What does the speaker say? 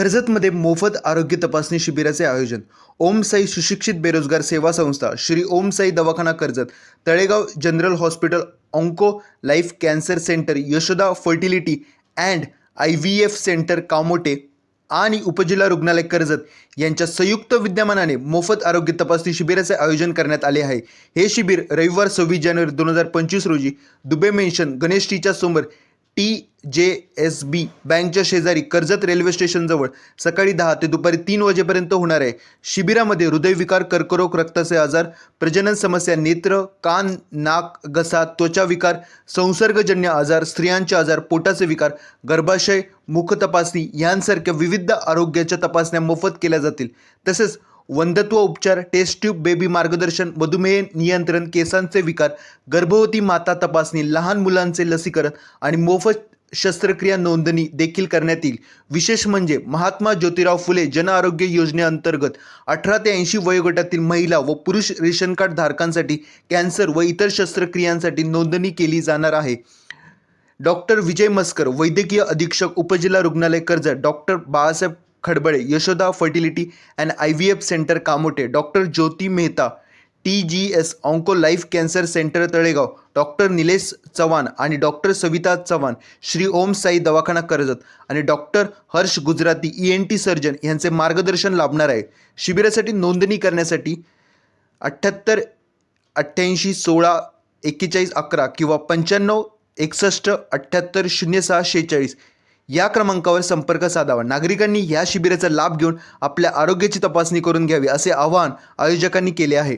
कर्जतमध्ये मोफत आरोग्य तपासणी शिबिराचे आयोजन. ओम साई सुशिक्षित बेरोजगार सेवा संस्था श्री ओम साई दवाखाना Karjat Talegaon general hospital onco life cancer centre Yashoda fertility and I V F centre Kamothe आणि उपजिल्हा रुग्णालय कर्जत यांच्या संयुक्त विद्यमानाने मोफत आरोग्य तपासणी शिबिराचे आयोजन करण्यात आले आहे. हे शिबिर रविवार सव्वीस जानेवारी दोन हजार पंचवीस रोजी दुबे मेन्शन गणेश टीच्या समोर टी जे एस बी बँकच्या शेजारी कर्जत रेल्वे स्टेशनजवळ सकाळी दहा ते दुपारी तीन वाजेपर्यंत होणार आहे. शिबिरामध्ये हृदयविकार कर्करोग रक्ताचे आजार प्रजनन समस्या नेत्र कान नाक घसा त्वचा विकार संसर्गजन्य आजार स्त्रियांचे आजार पोटाचे विकार गर्भाशय मुख तपासणी यांसारख्या विविध आरोग्याच्या तपासण्या मोफत केल्या जातील. तसेच वंधत्व उपचार टेस्ट ट्यूब बेबी मार्गदर्शन मधुमेह नियंत्रण केसांचे विकार गर्भवती माता तपासणी लहान मुलांचे लसीकरण आणि मोफत शस्त्रक्रिया नोंदणी देखील करण्यात येईल. विशेष म्हणजे महात्मा ज्योतिराव फुले जन आरोग्य योजनेअंतर्गत अठरा ते ऐंशी वयोगटातील महिला व पुरुष रेशन कार्ड धारकांसाठी कॅन्सर व इतर शस्त्रक्रियांसाठी नोंदणी केली जाणार आहे. डॉक्टर विजय मस्कर वैद्यकीय अधीक्षक उपजिल्हा रुग्णालय Karjat doctor Balasaheb Khadbale Yashoda fertility and I V F centre Kamothe doctor Jyoti Mehta T G S onco life cancer centre Talegaon doctor Nilesh Chavan आणि डॉक्टर सविता चव्हाण श्री ओम साई दवाखाना कर्जत आणि doctor Harsh Gujarati E N T surgeon यांचे मार्गदर्शन लाभणार आहे. शिबिरासाठी नोंदणी करण्यासाठी अठ्ठ्याहत्तर अठ्ठ्याऐंशी सोळा एक्केचाळीस अकरा किंवा पंच्याण्णव एकसष्ट अठ्ठ्याहत्तर शून्य सहा शेहेचाळीस या क्रमांकावर संपर्क साधावा. नागरिकांनी या शिबिराचा लाभ घेऊन आपल्या आरोग्याची तपासणी करून घ्यावी असे आवाहन आयोजकांनी केले आहे.